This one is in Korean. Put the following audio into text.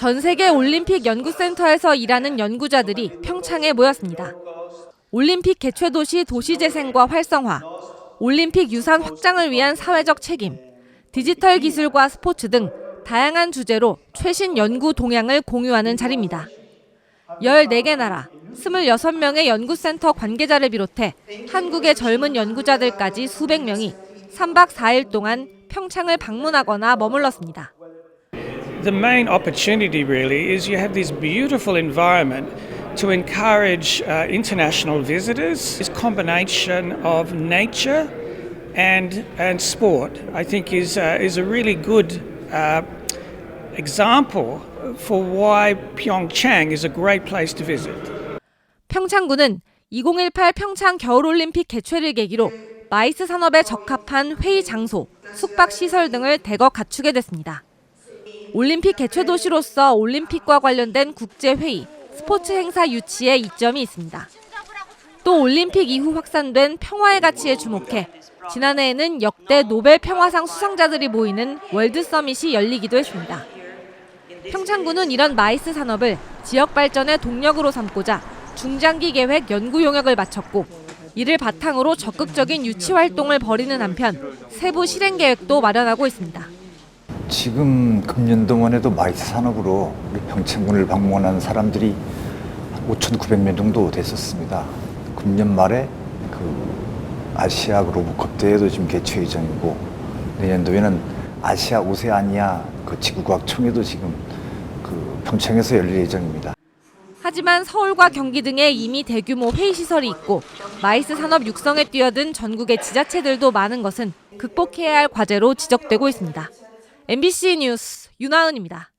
전 세계 올림픽 연구센터에서 일하는 연구자들이 평창에 모였습니다. 올림픽 개최 도시 도시 재생과 활성화, 올림픽 유산 확장을 위한 사회적 책임, 디지털 기술과 스포츠 등 다양한 주제로 최신 연구 동향을 공유하는 자리입니다. 14개 나라, 26명의 연구센터 관계자를 비롯해 한국의 젊은 연구자들까지 수백 명이 3박 4일 동안 평창을 방문하거나 머물렀습니다. The main opportunity really is you have this beautiful environment to encourage uh, international visitors. This combination of nature and and sport, I think, is uh, is a really good uh, example for why Pyeongchang is a great place to visit. 평창구는 2018 평창 겨울올림픽 개최를 계기로 마이스 산업에 적합한 회의 장소, 숙박 시설 등을 대거 갖추게 됐습니다. 올림픽 개최 도시로서 올림픽과 관련된 국제 회의, 스포츠 행사 유치에 이점이 있습니다. 또 올림픽 이후 확산된 평화의 가치에 주목해 지난해에는 역대 노벨 평화상 수상자들이 모이는 월드 서밋이 열리기도 했습니다. 평창구는 이런 마이스 산업을 지역 발전의 동력으로 삼고자 중장기 계획 연구 용역을 마쳤고 이를 바탕으로 적극적인 유치 활동을 벌이는 한편 세부 실행 계획도 마련하고 있습니다. 지금 금년도만 해도 마이스 산업으로 우리 평창군을 방문한 사람들이 한 5,900명 정도 됐었습니다. 금년 말에 그 아시아 로봇컵 대회도 지금 개최 예정이고 내년도에는 아시아 오세아니아 그 지구과학 총회도 지금 그 평창에서 열릴 예정입니다. 하지만 서울과 경기 등에 이미 대규모 회의 시설이 있고 마이스 산업 육성에 뛰어든 전국의 지자체들도 많은 것은 극복해야 할 과제로 지적되고 있습니다. MBC 뉴스 윤하은입니다.